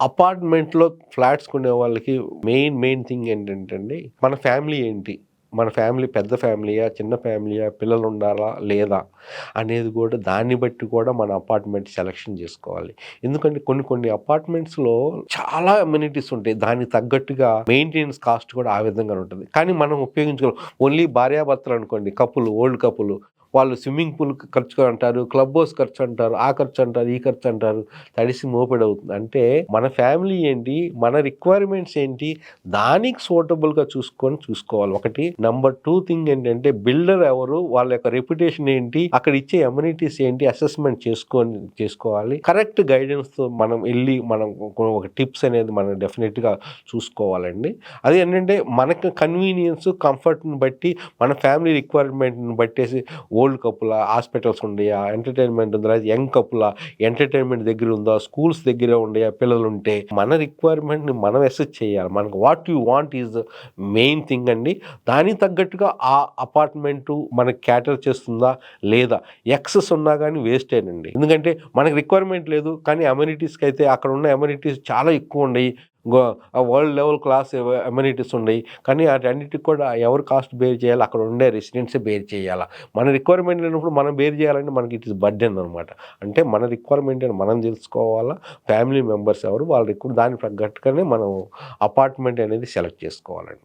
అపార్ట్మెంట్లో ఫ్లాట్స్ కొనే వాళ్ళకి మెయిన్ మెయిన్ థింగ్ ఏంటంటే అండి మన ఫ్యామిలీ ఏంటి? మన ఫ్యామిలీ పెద్ద ఫ్యామిలీయా చిన్న ఫ్యామిలీయా పిల్లలు ఉండాలా లేదా అనేది కూడా దాన్ని బట్టి కూడా మన అపార్ట్మెంట్ సెలెక్షన్ చేసుకోవాలి. ఎందుకంటే కొన్ని కొన్ని అపార్ట్మెంట్స్లో చాలా అమ్యూనిటీస్ ఉంటాయి. దానికి తగ్గట్టుగా మెయింటెనెన్స్ కాస్ట్ కూడా ఆ విధంగా ఉంటుంది. కానీ మనం ఉపయోగించుకోవాలి. ఓన్లీ భార్యాభర్తలు అనుకోండి కప్పులు ఓల్డ్ కప్పులు వాళ్ళు స్విమ్మింగ్ పూల్ ఖర్చు అంటారు క్లబ్ హౌస్ ఖర్చు అంటారు ఆ ఖర్చు అంటారు ఈ ఖర్చు అంటారు తడిసి మోపెడ్ అవుతుంది అంటే మన ఫ్యామిలీ ఏంటి మన రిక్వైర్మెంట్స్ ఏంటి దానికి సూటబుల్గా చూసుకొని చూసుకోవాలి. ఒకటి నంబర్ టూ థింగ్ ఏంటంటే బిల్డర్ ఎవరు వాళ్ళ యొక్క రెప్యుటేషన్ ఏంటి అక్కడ ఇచ్చే అమ్యూనిటీస్ ఏంటి అసెస్మెంట్ చేసుకొని చేసుకోవాలి. కరెక్ట్ గైడెన్స్తో మనం వెళ్ళి మనం ఒక- టిప్స్ అనేది మనం డెఫినెట్గా చూసుకోవాలండి. అది ఏంటంటే మనకు కన్వీనియన్స్ కంఫర్ట్ని బట్టి మన ఫ్యామిలీ రిక్వైర్మెంట్ని బట్టేసి ఓల్డ్ కప్పుల హాస్పిటల్స్ ఉన్నాయా ఎంటర్టైన్మెంట్ ఉందా యంగ్ కప్పుల ఎంటర్టైన్మెంట్ దగ్గర ఉందా స్కూల్స్ దగ్గర ఉన్నాయా పిల్లలు ఉంటే మన రిక్వైర్మెంట్ని మనం ఎసెస్ చేయాలి. మనకు what you want is main thing అండి. దానికి తగ్గట్టుగా ఆ అపార్ట్మెంటు మనకి క్యాటర్ చేస్తుందా లేదా? ఎక్సెస్ ఉన్నా కానీ వేస్టేనండి ఎందుకంటే మనకి రిక్వైర్మెంట్ లేదు కానీ అమ్యూనిటీస్కి అయితే అక్కడ ఉన్న అమ్యూనిటీస్ చాలా ఎక్కువ ఉన్నాయి వరల్డ్ లెవెల్ క్లాస్ అమ్యూనిటీస్ ఉన్నాయి. కానీ వాటన్నిటికి కూడా ఎవరు కాస్ట్ బేర్ చేయాలి అక్కడ ఉండే రెసిడెంట్స్ బేర్ చేయాలా? మన రిక్వైర్మెంట్ లేనప్పుడు మనం బేర్ చేయాలంటే మనకి ఇట్ ఇస్ బర్డెన్ అనమాట అంటే మన రిక్వైర్మెంట్ అని మనం తెలుసుకోవాలా? ఫ్యామిలీ మెంబర్స్ ఎవరు? వాళ్ళ రిక్వైర్ దానికి తగ్గట్టుగానే మనం అపార్ట్మెంట్ అనేది సెలెక్ట్ చేసుకోవాలండి.